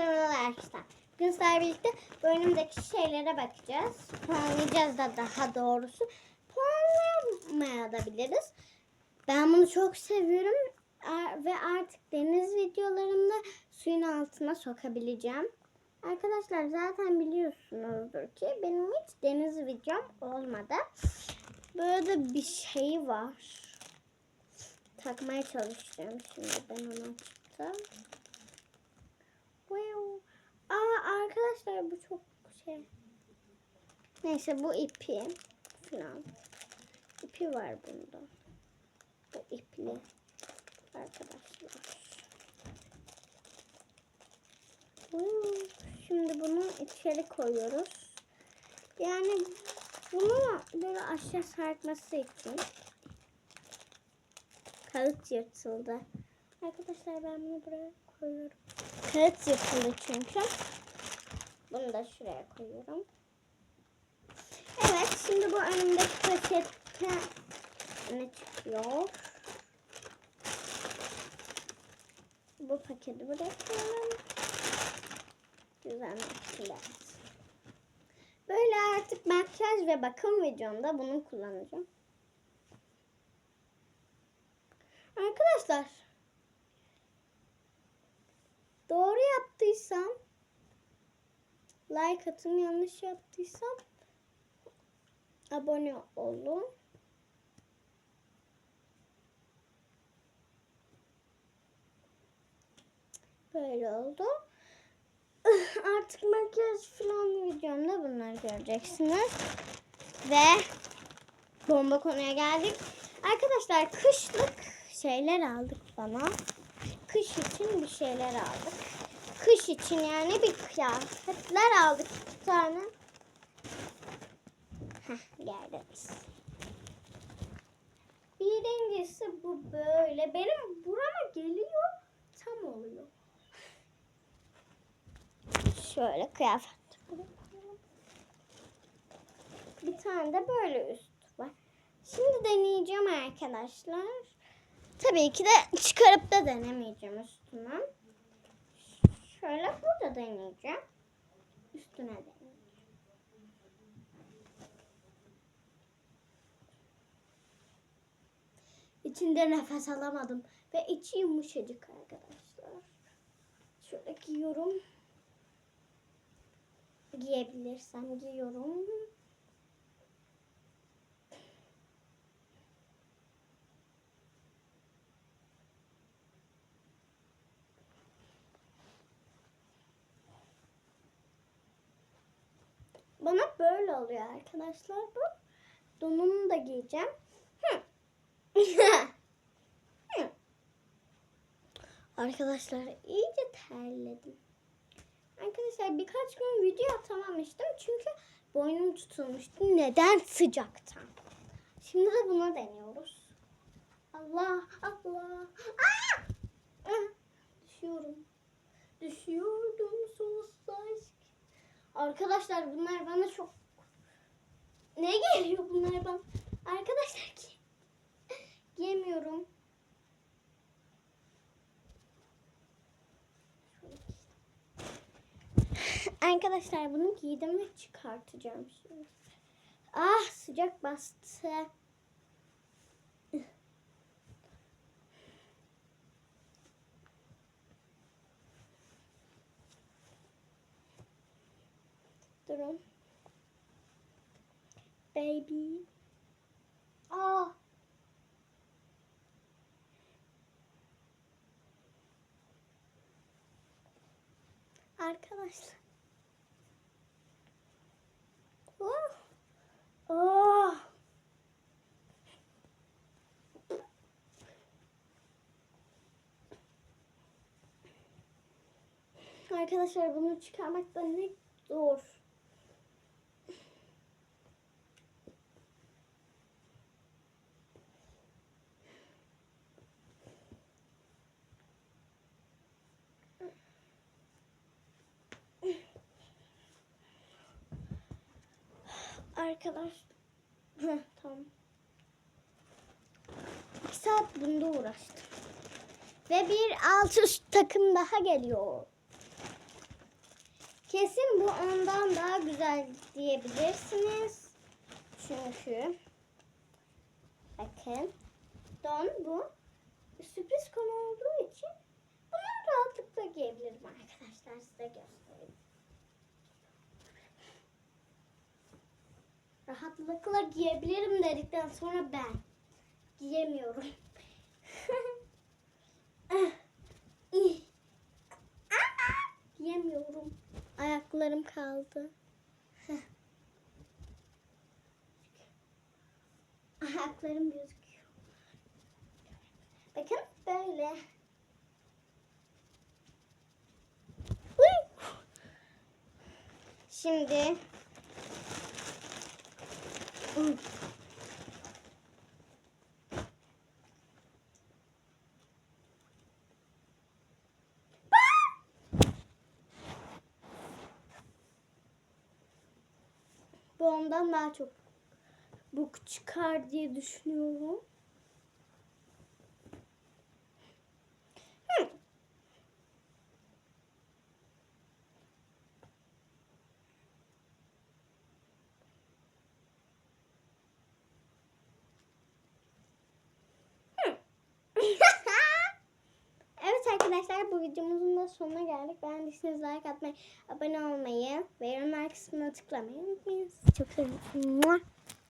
merhabalar arkadaşlar. Bugün sizlerle birlikte bu önümdeki şeylere bakacağız. Puanlayacağız da daha doğrusu. Puanlayamayabiliriz. Ben bunu çok seviyorum. Ve artık deniz videolarımda suyun altına sokabileceğim. Arkadaşlar zaten biliyorsunuzdur ki benim hiç deniz videom olmadı. Böyle bir şey var. Takmaya çalışacağım şimdi ben onu açtım. Wow. Aa arkadaşlar bu çok şey. Neyse bu ipi falan. İpi var bunda. Bu ipli. Arkadaşlar. Şimdi bunu içeri koyuyoruz. Yani bunu böyle aşağı sarkması için kağıt yırtıldı. Arkadaşlar ben bunu buraya koyuyorum. Kağıt yırtıldı çünkü. Bunu da şuraya koyuyorum. Evet şimdi bu önümdeki pakette ne çıkıyor? Bu paketi buraya koyalım. Güzelleştiler. Böyle artık makyaj ve bakım videomda bunu kullanacağım. Arkadaşlar doğru yaptıysam like atın yanlış yaptıysam abone olun. Böyle oldu. Artık makyaj falan videomda bunları göreceksiniz. Ve bomba konuya geldik. Arkadaşlar kışlık şeyler aldık bana. Kış için bir şeyler aldık. Kış için yani bir kıyafetler aldık iki tane. Heh geldiniz. Birincisi bu böyle. Benim burama geliyor. Tam oluyor. Şöyle kıyafet. Bir tane de böyle üst var. Şimdi deneyeceğim arkadaşlar. Tabii ki de çıkarıp da denemeyeceğim üstüne. Deneyeceğim. Üstüne deneyeceğim. İçinde nefes alamadım. Ve içi yumuşacık arkadaşlar. Şöyle giyiyorum. Giyebilirsem giyiyorum. Bana böyle oluyor arkadaşlar bu. Donunu da giyeceğim. Arkadaşlar iyice terledim. Arkadaşlar birkaç gün video atamamıştım çünkü boynum tutulmuştu. Neden sıcaktan? Şimdi de buna deniyoruz. Allah Allah. Aa! Düşüyorum. Düşüyordum. Arkadaşlar bunlar bana çok ne geliyor bunlar bana? Arkadaşlar ki yemiyorum. Arkadaşlar bunu giydim ve çıkartacağım şimdi. Ah sıcak bastı. Durun. Baby. Aa. Arkadaşlar. Oh. Oh. Arkadaşlar bunu çıkarmak da ne zor. Arkadaş. Heh, tamam. İki saat bunda uğraştım. Ve bir alt üst takım daha geliyor. Kesin bu ondan daha güzel diyebilirsiniz. Çünkü bakın don bu sürpriz konu olduğu için bunu rahatlıkla giyebilirim arkadaşlar size göstereyim. Rahatlıkla giyebilirim dedikten sonra ben giyemiyorum. Giyemiyorum. Ayaklarım kaldı. Ayaklarım gözüküyor. Bakın böyle. Şimdi. Bu ondan daha çok bu çıkar diye düşünüyorum. Arkadaşlar bu videomuzun da sonuna geldik. Beğendiyseniz like atmayı, abone olmayı ve yorumlar kısmına tıklamayı unutmayın. Çok seviyorum.